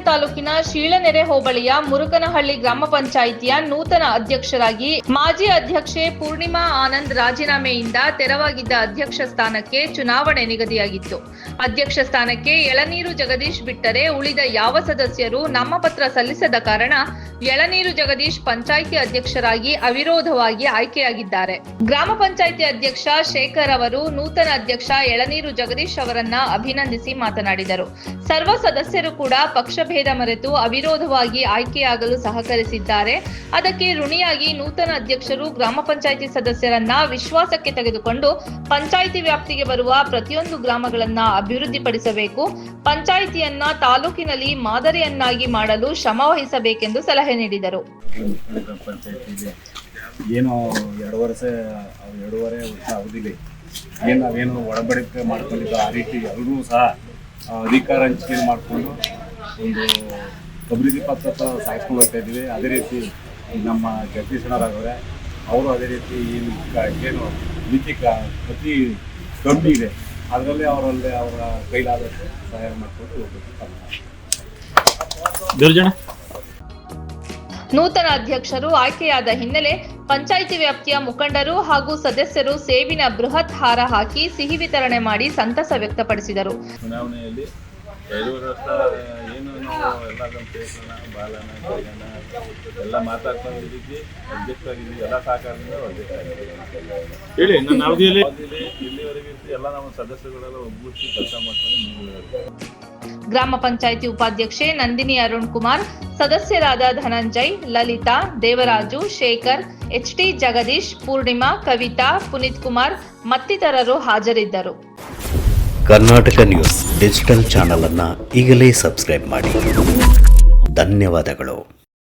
ತಾಲೂಕಿನ ಶೀಳನೆರೆ ಹೋಬಳಿಯ ಮುರುಕನಹಳ್ಳಿ ಗ್ರಾಮ ಪಂಚಾಯಿತಿಯ ನೂತನ ಅಧ್ಯಕ್ಷರಾಗಿ ಮಾಜಿ ಅಧ್ಯಕ್ಷೆ ಪೂರ್ಣಿಮಾ ಆನಂದ್ ರಾಜೀನಾಮೆಯಿಂದ ತೆರವಾಗಿದ್ದ ಅಧ್ಯಕ್ಷ ಸ್ಥಾನಕ್ಕೆ ಚುನಾವಣೆ ನಿಗದಿಯಾಗಿತ್ತು. ಅಧ್ಯಕ್ಷ ಸ್ಥಾನಕ್ಕೆ ಎಳನೀರು ಜಗದೀಶ್ ಬಿಟ್ಟರೆ ಉಳಿದ ಯಾವ ಸದಸ್ಯರು ನಾಮಪತ್ರ ಸಲ್ಲಿಸದ ಕಾರಣ ಎಳನೀರು ಜಗದೀಶ್ ಪಂಚಾಯಿತಿ ಅಧ್ಯಕ್ಷರಾಗಿ ಅವಿರೋಧವಾಗಿ ಆಯ್ಕೆಯಾಗಿದ್ದಾರೆ. ಗ್ರಾಮ ಪಂಚಾಯಿತಿ ಅಧ್ಯಕ್ಷ ಶೇಖರ್ ಅವರು ನೂತನ ಅಧ್ಯಕ್ಷ ಎಳನೀರು ಜಗದೀಶ್ ಅವರನ್ನ ಅಭಿನಂದಿಸಿ ಮಾತನಾಡಿದರು. ಸರ್ವ ಸದಸ್ಯರು ಕೂಡ ಪಕ್ಷಭೇದ ಮರೆತು ಅವಿರೋಧವಾಗಿ ಆಯ್ಕೆಯಾಗಲು ಸಹಕರಿಸಿದ್ದಾರೆ. ಅದಕ್ಕೆ ಋಣಿಯಾಗಿ ನೂತನ ಅಧ್ಯಕ್ಷರು, ಗ್ರಾಮ ಪಂಚಾಯಿತಿ ಸದಸ್ಯರನ್ನ ವಿಶ್ವಾಸಕ್ಕೆ ತೆಗೆದುಕೊಂಡು ಪಂಚಾಯಿತಿ ವ್ಯಾಪ್ತಿಗೆ ಬರುವ ಪ್ರತಿಯೊಂದು ಗ್ರಾಮಗಳನ್ನ ಅಭಿವೃದ್ಧಿಪಡಿಸಬೇಕು. ಪಂಚಾಯಿತಿಯನ್ನ ತಾಲೂಕಿನಲ್ಲಿ ಮಾದರಿಯನ್ನಾಗಿ ಮಾಡಲು ಶ್ರಮ ವಹಿಸಬೇಕೆಂದು ಸಲಹೆ ನೀಡಿದರು. ಏನು ವರ್ಷ ಏನು ಒಡಂಬಡಿಕೆ ಆ ರೀತಿ ಎಲ್ಲರೂ ಸಹ ಅಧಿಕಾರ ಹಂಚಿಕೆ ಮಾಡಿಕೊಂಡು ಒಂದು ಅಭಿವೃದ್ಧಿ ಪತ್ರ ಸಾಗಿಸ್ಕೊಂಡು ಹೋಗ್ತಾ ಇದ್ದೀವಿ. ಅದೇ ರೀತಿ ನಮ್ಮ ಜಗದೀಶನವರಾಗವ್ರೆ ಅವರು ಅದೇ ರೀತಿ ಏನು ಏನು ಮಿತಿ ಕ ಅತಿ ಕಮ್ಮಿ ಇದೆ. ಅದರಲ್ಲಿ ಅವರಲ್ಲಿ ಅವರ ಕೈಲಾದಷ್ಟು ಸಹಾಯ ಮಾಡಿಕೊಂಡು ಹೋಗ್ಬೇಕು ದುರ್ಜನ. ನೂತನ ಅಧ್ಯಕ್ಷರು ಆಯ್ಕೆಯಾದ ಹಿನ್ನೆಲೆ ಪಂಚಾಯಿತಿ ವ್ಯಾಪ್ತಿಯ ಮುಖಂಡರು ಹಾಗೂ ಸದಸ್ಯರು ಸೇವಿನ ಬೃಹತ್ ಹಾರ ಹಾಕಿ ಸಿಹಿ ವಿತರಣೆ ಮಾಡಿ ಸಂತಸ ವ್ಯಕ್ತಪಡಿಸಿದರು. ಚುನಾವಣೆಯಲ್ಲಿ ಎರಡೂವರೆ ವರ್ಷ ಏನು ನಾವು ಎಲ್ಲ ನಮ್ಮ ಪೇಟನ ಬಾಲನ ಜಯಣ್ಣ ಎಲ್ಲ ಮಾತಾಡ್ಕೊಂಡಿದ್ದೀವಿ. ಅಧ್ಯಕ್ಷರಾಗಿದ್ದೀವಿ ಎಲ್ಲ ಸಹಕಾರದಿಂದ ಅಧ್ಯಕ್ಷ ಆಗಿದ್ದೀವಿ ಹೇಳಿ ನನ್ನ ಅವಧಿಯಲ್ಲಿ ಇಲ್ಲಿವರೆಗೆ ಎಲ್ಲ ನಮ್ಮ ಸದಸ್ಯಗಳೆಲ್ಲ ಒಗ್ಗೂಡಿಸಿ ಕೆಲಸ ಮಾಡ್ಕೊಂಡು. ಗ್ರಾಮ ಪಂಚಾಯಿತಿ ಉಪಾಧ್ಯಕ್ಷೆ ನಂದಿನಿ ಅರುಣ್ ಕುಮಾರ್ ಸದಸ್ಯರಾದ ಧನಂಜಯ್ ಲಲಿತಾ ದೇವರಾಜು ಶೇಖರ್ ಎಚ್ ಟಿ ಜಗದೀಶ್ ಪೂರ್ಣಿಮಾ ಕವಿತಾ ಪುನೀತ್ ಕುಮಾರ್ ಮತ್ತಿತರರು ಹಾಜರಿದ್ದರು. ಕರ್ನಾಟಕ ನ್ಯೂಸ್ ಡಿಜಿಟಲ್ ಚಾನಲ್ ಅನ್ನು ಈಗಲೇ ಸಬ್ಸ್ಕ್ರೈಬ್ ಮಾಡಿ. ಧನ್ಯವಾದಗಳು.